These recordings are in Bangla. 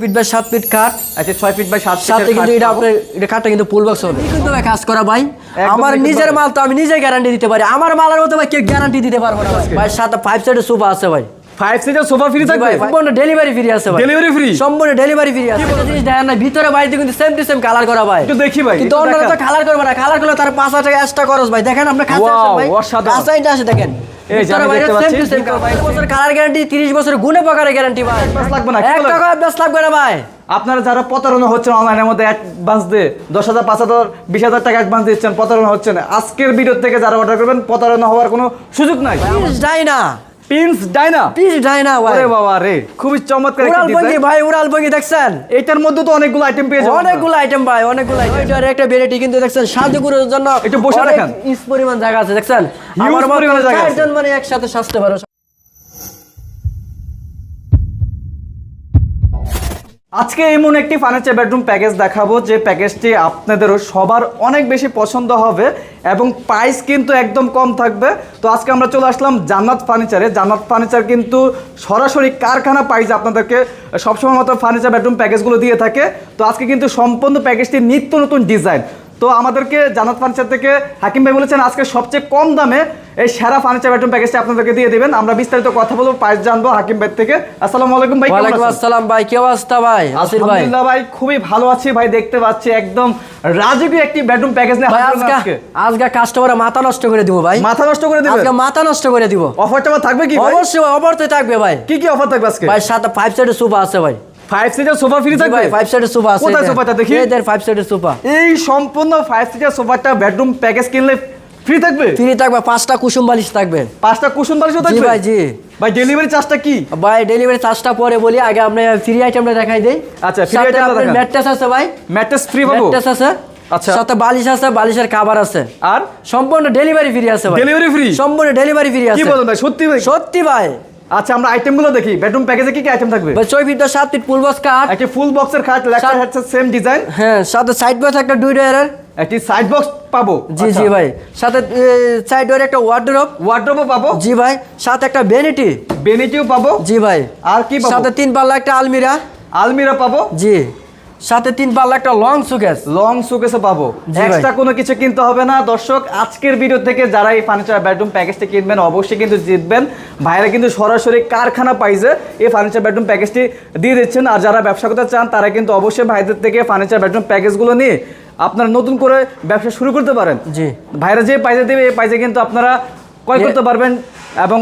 ফিট বাই সাত ফিট কাঠ আচ্ছা ছয় ফিট বাই সাত সাথে কিন্তু এটা আপনার এটা কাঠটা কিন্তু ফুল বক্স হবে। কিন্তু ভাই কাজ করা ভাই। আমার নিজের মাল তো আমি নিজে গ্যারান্টি দিতে পারি। আমার মালের মতো ভাই কেউ গ্যারান্টি দিতে পারব না ভাই। সাথে ফাইভ সাইডের সোফা আছে ভাই। ফাইভ সিটার সোফা ফ্রি থাকবে? সম্পূর্ণ ডেলিভারি ফ্রি আছে ভাই। Delivery free? সম্পূর্ণ ডেলিভারি ফ্রি আছে। একটা জিনিস দেখেন না ভিতরে বাইরে কিন্তু সেম টু সেম কালার করা ভাই। একটু দেখি ভাই, কিন্তু অন্যরা তো কালার করবে না। কালার করলে তার পাঁচ হাজার টাকা এক্সট্রা খরচ ভাই। দেখেন আপনি কাছে Wow, আসেন ভাই। অসাধারণ। এটা আসে দেখেন। এই যে ভিতরে আমি বাইরে দেখতে same পাচ্ছি, to same ভিতরে কালার। বছর কালার গ্যারান্টি 30 বছর গুণে পাকারের গ্যারান্টি ভাই। লাগবে না, কি টাকা অ্যাডভান্স লাগবে না ভাই। আপনারা যারা প্রতারণা হচ্ছেন অনলাইনের মধ্যে অ্যাডভান্স দিয়ে দশ হাজার পাঁচ হাজার বিশ হাজার টাকা অ্যাডভান্স দিচ্ছেন প্রতারণা হচ্ছে না আজকের ভিডিও থেকে যারা অর্ডার করবেন প্রতারণা হওয়ার কোনো সুযোগ নাই। যাই ডাইনা পিন্স ডাইনা। ডাইনা ওরে বাবা রে খুবই চমৎকার একটা উড়াল পঙ্গি ভাই উড়াল পঙ্গি দেখছেন? এটার মধ্যে তো অনেকগুলো আইটেম পেয়ে যাবেন। অনেকগুলো আইটেম ভাই অনেকগুলো আইটেম এটার একটা ভ্যারাইটি কিন্তু দেখছেন সাজগুরুর জন্য একটু বসে ইস পরিমাণ জায়গা আছে দেখছেন? আমার জায়গা আছে। মানে একসাথে সাজতে পারো আজকে এমন একটি ফার্নিচার বেডরুম প্যাকেজ দেখাবো, যে প্যাকেজটি আপনাদেরও সবার অনেক বেশি পছন্দ হবে এবং প্রাইস কিন্তু একদম কম থাকবে। তো আজকে আমরা চলে আসলাম জান্নাত ফার্নিচারে জান্নাত ফার্নিচার কিন্তু সরাসরি কারখানা প্রাইস আপনাদেরকে সবসময় মতো ফার্নিচার বেডরুম প্যাকেজগুলো দিয়ে থাকে। তো আজকে কিন্তু সম্পূর্ণ প্যাকেজটি নিত্য নতুন ডিজাইন তো আমাদেরকে জান্নাত ফার্নিচার থেকে হাকিম ভাই বলেছেন আজকে সবচেয়ে কম দামে এই সেরা ফার্নিচার বেডরুম প্যাকেজটি আপনাদেরকে দিয়ে দিবেন। আমরা বিস্তারিত কথা বলব প্রাইস জানব হাকিম ভাই থেকে। আসসালামু আলাইকুম ভাই ওয়ালাইকুম আসসালাম ভাই কি অবস্থা ভাই? আসির ভাই। আলহামদুলিল্লাহ ভাই খুবই ভালো আছি ভাই দেখতে পাচ্ছি একদম রাজকীয় একটি বেডরুম প্যাকেজ নিয়ে ভাই আজকে আজকে। কাস্টমারে মাথা নষ্ট করে দিব ভাই। মাথা নষ্ট করে দিবেন? আজকে মাথা নষ্ট করে দিব। অফারটা থাকবে কি ভাই? অবশ্যই অবশ্যই থাকবে ভাই। কি কি অফার থাকবে আজকে? ভাই সাথে ফাইভ সাইডের সোফা আছে ভাই। ফাইভ সিটার সোফা ফ্রি থাকবে? ফাইভ সাইডের সোফা আছে কোথায় সোফাটা দেখি? এদের ফাইভ সাইডের সোফা এই সম্পূর্ণ ফাইভ সিটার সোফাটা বেডরুম প্যাকেজ কিনলে ফ্রি থাকবে? ফ্রি থাকবে পাঁচটা কুসুম বালিশ থাকবে। পাঁচটা কুশন বালিশও থাকবে? ভাই জি। ভাই ডেলিভারি চার্জটা কি? ভাই ডেলিভারি চার্জটা পরে বলি আগে আপনি ফ্রি আইটেমটা দেখাই দেই। আচ্ছা, টা ম্যাট্রেস আছে ভাই। ম্যাট্রেস ফ্রি পাবো? ম্যাট্রেস আছে। আচ্ছা। সাথে বালিশ আছে বালিশের খাবার আছে। আর? সম্পূর্ণ ডেলিভারি ফ্রি আছে ভাই। ডেলিভারি ফ্রি সম্পূর্ণ ডেলিভারি ফ্রি কি আছে। বলেন ভাই সত্যি ভাই? সত্যি ভাই। আচ্ছা আমরা আইটেমগুলো দেখি। বেডরুম প্যাকেজে কি কি আইটেম থাকবে? ছয় ফিট সাত ফিট ফুল বক্স কাঠ একটি ফুল বক্সের কাঠ লেখা হচ্ছে সেম ডিজাইন হ্যাঁ সাথে সাইড বক্স একটা দুই ডয়ারের একটি সাইড বক্স পাবো? জি জি ভাই। সাথে সাইড ডয়ার একটা ওয়ার্ডরোব ওয়ার্ড্রোবও পাবো? জি ভাই। সাথে একটা বেনিটি বেনিটিও পাবো? জি ভাই। আর কি পাবো? সাথে তিন পাল্লা একটা আলমিরা। আলমিরা পাবো? জি। সাথে তিন পাল্লা একটা লং সুকেস লং সুকেসে পাবো। এক্সট্রা কোনো কিছু কিনতে হবে না। দর্শক আজকের ভিডিও থেকে যারা এই ফার্নিচার বেডরুম প্যাকেজটি কিনবেন অবশ্যই কিন্তু জিতবেন। ভাইরা কিন্তু সরাসরি কারখানা পাইজে এই ফার্নিচার বেডরুম প্যাকেজটি দিয়ে দিচ্ছেন। আর যারা ব্যবসা করতে চান তারা কিন্তু অবশ্যই ভাইদের থেকে ফার্নিচার বেডরুম প্যাকেজগুলো নিয়ে আপনারা নতুন করে ব্যবসা শুরু করতে পারেন। জি। ভাইরা যে পাইজে দেবে এই পাইজে কিন্তু আপনারা ক্রয় করতে পারবেন এবং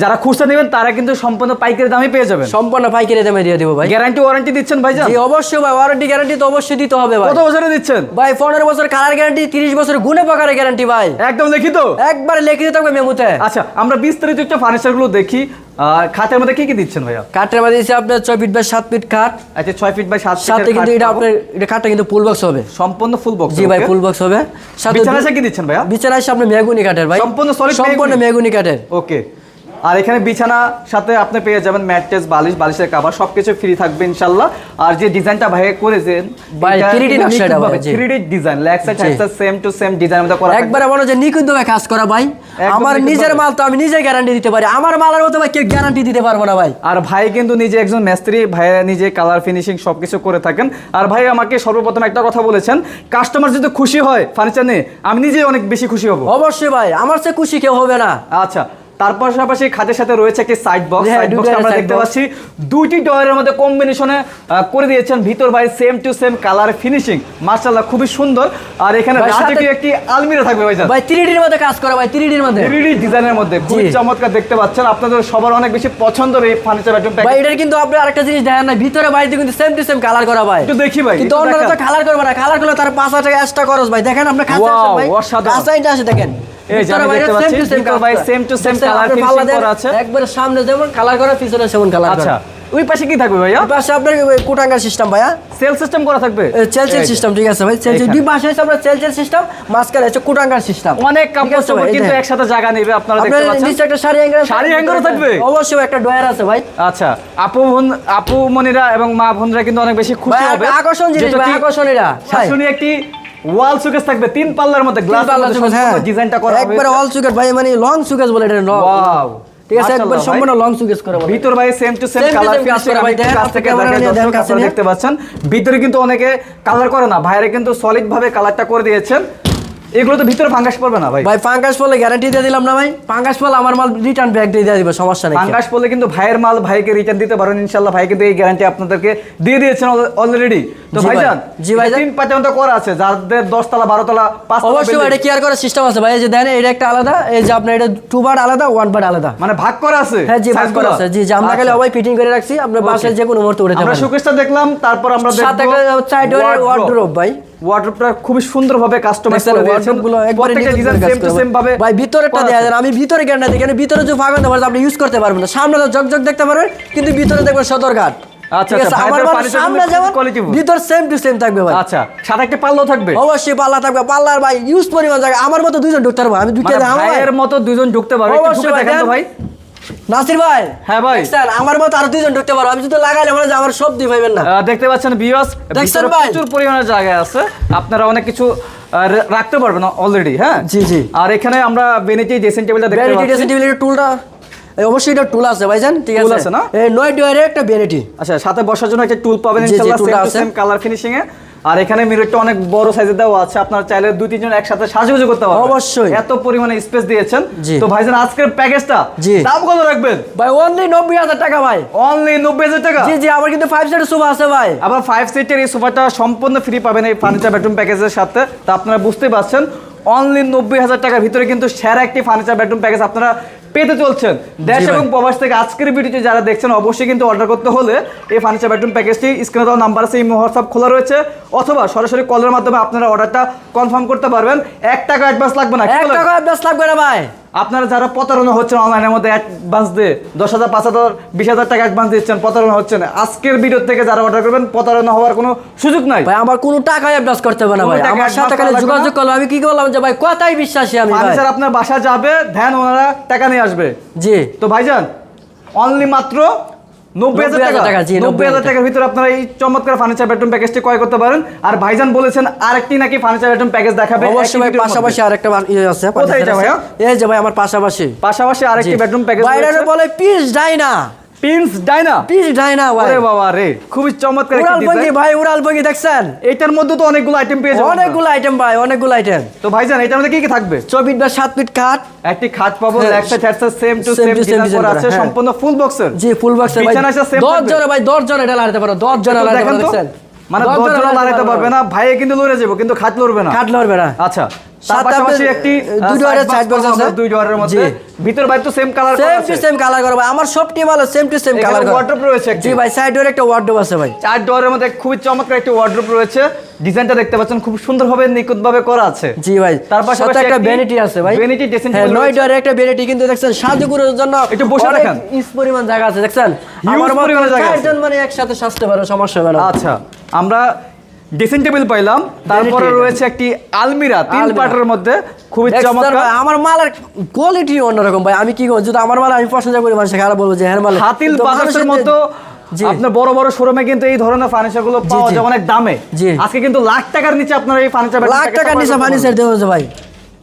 যারা খুচরা নেবেন তারা কিন্তু সম্পূর্ণ পাইকারি দামে পেয়ে যাবেন। সম্পূর্ণ পাইকারি দামে দিয়ে দেবো ভাই। গ্যারান্টি ওয়ারেন্টি দিচ্ছেন ভাইজান? জি অবশ্যই ভাই ওয়ারেন্টি গ্যারান্টি তো অবশ্যই দিতে হবে ভাই। কত বছরে দিচ্ছেন? ভাই পনেরো বছর কালার গ্যারান্টি তিরিশ বছর গুণে পাকারের গ্যারান্টি ভাই। একদম লিখিত? একবারে লিখে দিতে হবে মেমোতে। আচ্ছা আমরা বিস্তারিত একটু ফার্নিচারগুলো দেখি। খাটের মধ্যে কি কি দিচ্ছেন ভাইয়া? কাঠের মধ্যে দিচ্ছে আপনার ছয় ফিট বাই সাত ফিট কাঠ আচ্ছা ছয় ফিট বাই সাত সাথে কিন্তু এটা আপনার এটা কাঠটা কিন্তু ফুল বক্স হবে। সম্পূর্ণ ফুল বক্স জি ভাই ফুল বক্স হবে। সাথে বিছানা কি দিচ্ছেন ভাইয়া? বিছানায় সামনে মেগুনি কাঠের ভাই। সম্পূর্ণ solid সম্পূর্ণ? মেগুনি? কাঠের। ওকে আর এখানে বিছানা সাথে আপনি পেয়ে যাবেন ম্যাট্রেস বালিশ বালিশের কাভার সবকিছু ফ্রি থাকবে ইনশাল্লাহ আর যে ডিজাইনটা ভাইয়া করেছেন ভাই, 3D নকশা এটা ভাই, জি। 3D design leg side hand side same to same design মধ্যে করা। একবারে বলো যে কাজ করা ভাই। আমার নিজের মাল তো আমি নিজে গ্যারান্টি দিতে পারি। আমার মালের মতো ভাই কেউ গ্যারান্টি দিতে পারব না ভাই। আর ভাই কিন্তু নিজে একজন মিস্ত্রি ভাই নিজে কালার ফিনিশিং সবকিছু করে থাকেন। আর ভাই আমাকে সর্বপ্রথম একটা কথা বলেছেন কাস্টমার যদি খুশি হয় ফার্নিচার নিয়ে আমি নিজে অনেক বেশি খুশি হব। অবশ্যই ভাই আমার সে খুশি কেউ হবে না। আচ্ছা তার পাশাপাশি খাটের সাথে রয়েছে একটি সাইড বক্স সাইড বক্স আমরা দেখতে পাচ্ছি। দুইটি ডয়ারের মধ্যে কম্বিনেশনে করে দিয়েছেন। ভিতর বাইরে same to same colour finishing মার্শাল্লাহ খুবই সুন্দর। আর এখানে রাজকীয় একটি আলমিরা থাকবে ভাই ভাই থ্রিডির মধ্যে কাজ করা ভাই থ্রিডির মধ্যে। থ্রিডি ডিজাইনের মধ্যে। খুবই চমৎকার দেখতে পাচ্ছেন। আপনাদের সবার অনেক বেশি পছন্দ এই ফার্নিচার বেডরুম ভাই এটার কিন্তু আপনি আরেকটা জিনিস দেখেন না ভিতরে বাইরে কিন্তু সেম টু সেম কালার করা ভাই। একটু দেখি ভাই কিন্তু অন্যরা তো কালার করবে না। কালার করলে তার পাঁচ হাজার টাকা এক্সট্রা খরচ ভাই। দেখেন আপনি আসেন ভাই। অসাধারণ। আসে দেখেন। এই যে আমি ভিতরে বাইরে দেখতে পাচ্ছি, ভিতর বাইরে করা। same to same দেখছেন, color আপনি finishing পাল্লা দেন, করা আছে। একবারে সামনে যেমন কালার করা পিছনে সেমন কালার আচ্ছা ওই পাশে কি থাকবে ভাইয়া? পাশে আপনার ওই সিস্টেম ভাইয়া? সেল সিস্টেম করা থাকবে? চেল চেল সিস্টেম ঠিক আছে ভাই। চেল চেল দুই পাশে হচ্ছে আপনার চেল চেল সিস্টেম মাঝখানে হচ্ছে কুটাঙ্গার সিস্টেম অনেক কাপড় চোপড় কিন্তু একসাথে জায়গা নেবে আপনারা দেখতে পাচ্ছেন। নিচে একটা শাড়ি হ্যাঙ্গার শাড়ি hanger থাকবে? অবশ্যই একটা ডয়ার আছে ভাই। আচ্ছা আপু বোন আপু মনিরা এবং মা বোনরা কিন্তু অনেক বেশি খুশি হবে। আকর্ষণ জিনিস ভাই আকর্ষণ এটা শাশুড়ি একটি ওয়াল সুকেস থাকবে তিন পাল্লার মধ্যে গ্লাস তিন পাল্লা সুকেস। ডিজাইনটা করা হবে একবারে অল ভাই মানে লং সুকেট বলে এটা ওয়াও ঠিক আছে একবার সম্পূর্ণ লং সুকেস করে ভিতর ভাই same to same colour same করা ভাই, কাছ থেকে আপনি ক্যামেরা দেখেন নিয়ে দর্শক, দেখেন কাছে আপনারা দেখতে পাচ্ছেন। ভিতরে কিন্তু অনেকে কালার করে না ভাইরা কিন্তু সলিড ভাবে কালারটা করে দিয়েছেন। এগুলো তো ভিতরে ফাঙ্গাস পড়বে না ভাই। ভাই ফাঙ্গাস পড়লে গ্যারান্টি দিয়ে দিলাম না ভাই। ফাঙ্গাস পড়লে আমার মাল রিটার্ন ব্যাক দিয়ে দিব সমস্যা নেই। ফাঙ্গাস পড়লে কিন্তু ভাইয়ের মাল ভাইকে রিটার্ন দিতে পারেন ইনশাল্লাহ ভাই কিন্তু এই গ্যারান্টি আপনাদেরকে দিয়ে দিয়েছেন অলরেডি তো জি ভাই। ভাইজান জি ভাইজান। তিন প্যাটার্ন করা আছে যাদের দশতলা বারোতলা পাঁচতলা অবশ্যই এটা কেয়ার করার সিস্টেম আছে? ভাই এই যে দেন এটা একটা আলাদা এই যে আপনার এটা টু বার আলাদা ওয়ান বার আলাদা। মানে ভাগ করা আছে হ্যাঁ জি ভাগ করা আছে। জি জি আমরা খালি আচ্ছা। সবাই ফিটিং করে রাখছি আপনার বাসায় যে কোনো মুহূর্তে উঠাতে আমরা শোকেসটা দেখলাম তারপর আমরা সাথে একটা সাইড ওয়ার্ড্রোব ভাই। ওয়ার্ড্রোবটা খুবই সুন্দরভাবে কাস্টমাইজ করে ওয়ার্ড্রোবগুলো প্রত্যেকটা ডিজাইন সেম টু সেম ভাবে ভাই দেয়া আছে। আমি ভিতরে দেখেন ভিতরে যে ফাঁকা দেওয়া আপনি ইউজ করতে পারবেন না। সামনে তো জগ জগ দেখতে পারবেন কিন্তু ভিতরে দেখবেন সদরঘাট। আচ্ছা, ঠিক আছে আচ্ছা, আমার ভাইদের সামনে যেমন ভিতর সেম টু সেম থাকবে ভাই। আচ্ছা সাথে একটা পাল্লাও থাকবে। অবশ্যই পাল্লা থাকবে পাল্লার ভাই ইউজ পরিমাণ জায়গা। আমার মতো দুইজন ঢুকতে পারব আমি ঢুকে দেখাবো ভাই। ভাইয়ের মতো দুজন ঢুকতে পারবে অবশ্যই দেখেন তো ভাই। নাসির ভাই হ্যাঁ ভাই। দেখছেন, আমার মতো আরও দুইজন ঢুকতে পারব। আমি যদি লাগাইলে মনে আমার সব দিয়ে পাইবেন না। আহ, দেখতে পাচ্ছেন বিয়স দেখছেন ভাই? প্রচুর পরিমাণে জায়গা আছে। আপনারা অনেক কিছু রাখতে পারবেন অলরেডি হ্যাঁ? জি, জি। আর এখানে আমরা বেনিটি ড্রেসিং টেবিলটা দেখতে ভ্যানিটি পাচ্ছি। ড্রেসিং টেবিলের টুলটা এই অবশ্যই এটা টুল আছে ভাইজান ঠিক আছে? আছে না? এই নয় ডুয়ারে একটা ভ্যানিটি আচ্ছা সাথে বসার জন্য একটা টুল পাবেন ইনশাআল্লাহ সেম। কালার ফিনিশিং এ। আর এখানে মিররটা অনেক বড় সাইজের দেওয়া আছে আপনারা চাইলে দুই তিনজন একসাথে সাজুগুজু করতে পারবেন। অবশ্যই। এত পরিমাণে স্পেস দিয়েছেন। তো ভাইজান আজকের প্যাকেজটা দাম কত রাখবেন? ভাই অনলি নব্বই হাজার টাকা ভাই। অনলি নব্বই হাজার টাকা? জি জি আমার কিন্তু ফাইভ সিটের সোফা আছে ভাই। আবার ফাইভ সিটের এই সোফাটা সম্পূর্ণ ফ্রি পাবেন এই ফার্নিচার বেডরুম প্যাকেজের সাথে। তা আপনারা বুঝতেই পারছেন অনলি নব্বই হাজার টাকার ভিতরে কিন্তু সেরা একটি ফার্নিচার বেডরুম প্যাকেজ আপনারা পেতে চলছেন। দেশ এবং প্রবাস থেকে আজকের ভিডিওটি যারা দেখছেন অবশ্যই কিন্তু অর্ডার করতে হলে এই ফার্নিচার বেডরুম প্যাকেজটি স্ক্রিনে দেওয়া নাম্বার আছে এই হোয়াটসঅ্যাপ খোলা রয়েছে অথবা সরাসরি কলের মাধ্যমে আপনারা অর্ডারটা কনফার্ম করতে পারবেন। এক টাকা অ্যাডভান্স লাগবে না এক? টাকা অ্যাডভান্স লাগবে না ভাই। আপনারা যারা প্রতারণা হচ্ছেন অনলাইনের মধ্যে অ্যাডভান্স দিয়ে দশ হাজার পাঁচ হাজার বিশ হাজার টাকা অ্যাডভান্স দিচ্ছেন প্রতারণা হচ্ছেন আজকের ভিডিও থেকে যারা অর্ডার করবেন প্রতারণা হওয়ার কোনো সুযোগ নাই। ভাই আমার কোনো টাকা অ্যাডভান্স করতে হবে না ভাই। আমার সাথে খালি যোগাযোগ? করলাম। আমি কি করলাম যে ভাই কথাই বিশ্বাসী আমি ভাই। ফার্নিচার আপনার বাসা যাবে ধ্যান ওনারা টাকা নিয়ে আসবে। জি। তো ভাইজান অনলি মাত্র নব্বই হাজার টাকা? টাকা, জি, নব্বই হাজার টাকার ভিতরে আপনারা এই চমৎকার ফার্নিচার বেডরুম প্যাকেজটি ক্রয় করতে পারেন। আর ভাইজান বলেছেন আরেকটি নাকি ফার্নিচার বেডরুম প্যাকেজ দেখাবে অবশ্যই ভাই পাশাপাশি আরেকটা ইয়ে আছে কোথায় এটা এই যে ভাই আমার পাশাপাশি। পাশাপাশি আরেকটি। বেডরুম প্যাকেজ বাইরে বলে পিস ডাইনা। ডাইনা ডাইনা ভাই বাবা রে খুবই চমৎকার উড়াল ভাই উড়াল দেখছেন? এটার মধ্যে তো অনেকগুলো আইটেম অনেকগুলো আইটেম ভাই অনেকগুলো আইটেম তো ভাইজান এটার মধ্যে কি কি থাকবে? ছয় ফিট বা সাত ফিট কাঠ একটি খাট পাবো side same to same design করা আছে হ্যাঁ। সম্পূর্ণ ফুল বক্সের জি ফুল বক্সের ভাই। বিছানা দশ থাকবে। জনে ভাই দশ জন এটা লাগাতে পারো দশ জন লাগাতে পারো মানে দশ দশ জন জন লাগাতে পারবে না ভাইয়ে কিন্তু লড়ে যাব কিন্তু খাট লড়বে না। কাঠ লড়বে না। আচ্ছা। আমার সব টিম আলো সেম টু সেম কালার রয়েছে জি ভাই সাইড ডোরে একটা আছে ভাই। চার মধ্যে খুবই চমৎকার একটি রয়েছে। ডিজাইনটা দেখতে পাচ্ছেন খুব সুন্দরভাবে নিখুঁতভাবে করা আছে। জি ভাই তার পাশাপাশি একটা ভ্যানিটি আছে ভাই। নয়। ডোরে একটা ভ্যানিটি কিন্তু দেখছেন সাজুগুলোর জন্য একটু বসে দেখান। ইস পরিমাণ জায়গা আছে দেখছেন? আমার মতো জায়গা আছে। মানে একসাথে সাজতে পারো সমস্যা হবে না। আচ্ছা আমরা ড্রেসিং টেবিল পাইলাম। তারপরে রয়েছে একটি আলমিরা তিন পার্টের মধ্যে। খুবই চমৎকার। আমার মালের কোয়ালিটি অন্যরকম ভাই। আমি কি করব? যদি আমার মাল আমি পছন্দ করি মানুষ খারাপ বলব যে হ্যাঁ মাল। হাতিল মতো আপনার বড় বড় শোরুমে কিন্তু এই ধরনের ফার্নিচারগুলো পাওয়া যায় অনেক দামে। আজকে কিন্তু লাখ টাকার নিচে আপনার এই ফার্নিচার লাখ টাকার নিচে ফার্নিচার দেওয়া ভাই।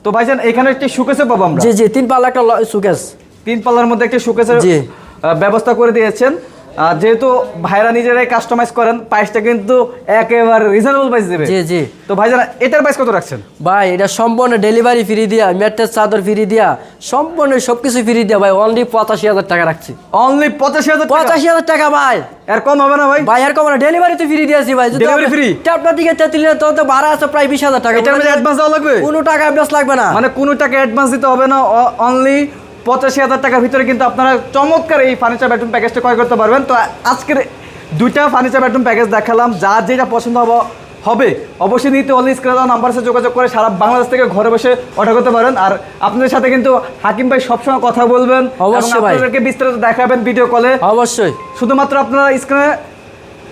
তো ভাইজান এখানে একটি সুকেসে পাবো আমরা? জি জি তিন পাল্লা একটা সুকেস তিন পাল্লার মধ্যে একটি সুকেসের ব্যবস্থা করে দিয়েছেন। যেহেতু ভাইরা নিজেরাই কাস্টমাইজ করেন প্রাইসটা কিন্তু একেবারে রিজনেবল প্রাইস দেবে। জি জি। তো ভাইজান এটার প্রাইস কত রাখছেন? ভাই এটা সম্পূর্ণ ডেলিভারি ফ্রি দিয়া ম্যাট্রেস চাদর ফ্রি দিয়া সম্পূর্ণ সবকিছু ফ্রি দিয়া ভাই অনলি পঁচাশি হাজার টাকা রাখছি। অনলি পঁচাশি হাজার টাকা? পঁচাশি হাজার টাকা ভাই। এর কম হবে না ভাই? ভাই আর কম না ডেলিভারি তো ফ্রি দিয়েছি ভাই। যদি Delivery free? আপনার দিকে তেতুলিয়া তো তো ভাড়া আছে প্রায় বিশ হাজার টাকা। এটার মধ্যে অ্যাডভান্স দেওয়া লাগবে? কোনো টাকা অ্যাডভান্স লাগবে না। মানে কোনো টাকা অ্যাডভান্স দিতে হবে না অনলি পঁচাশি হাজার টাকার ভিতরে কিন্তু আপনারা চমৎকার এই ফার্নিচার বেডরুম প্যাকেজটা ক্রয় করতে পারবেন। তো আজকের দুইটা ফার্নিচার বেডরুম প্যাকেজ দেখালাম যার যেটা পছন্দ হবে হবে অবশ্যই নিতে হলে স্ক্রিনে দেওয়া নাম্বার সাথে যোগাযোগ করে সারা বাংলাদেশ থেকে ঘরে বসে অর্ডার করতে পারেন। আর আপনাদের সাথে কিন্তু হাকিম ভাই সবসময় কথা বলবেন অবশ্যই আপনাদেরকে বিস্তারিত দেখাবেন ভিডিও কলে অবশ্যই। শুধুমাত্র আপনারা স্ক্রিনে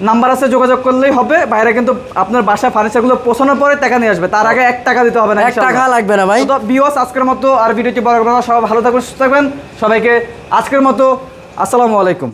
নাম্বার আছে যোগাযোগ করলেই হবে। বাইরে কিন্তু আপনার বাসা ফার্নিচারগুলো পৌঁছানোর পরে টাকা নিয়ে আসবে। তার আগে এক টাকা দিতে হবে না এক টাকা লাগবে না ভাই। তো বিওস আজকের মতো আর ভিডিওটি বড় না। সবাই ভালো থাকবেন সুস্থ থাকবেন। সবাইকে আজকের মতো আসসালামু আলাইকুম।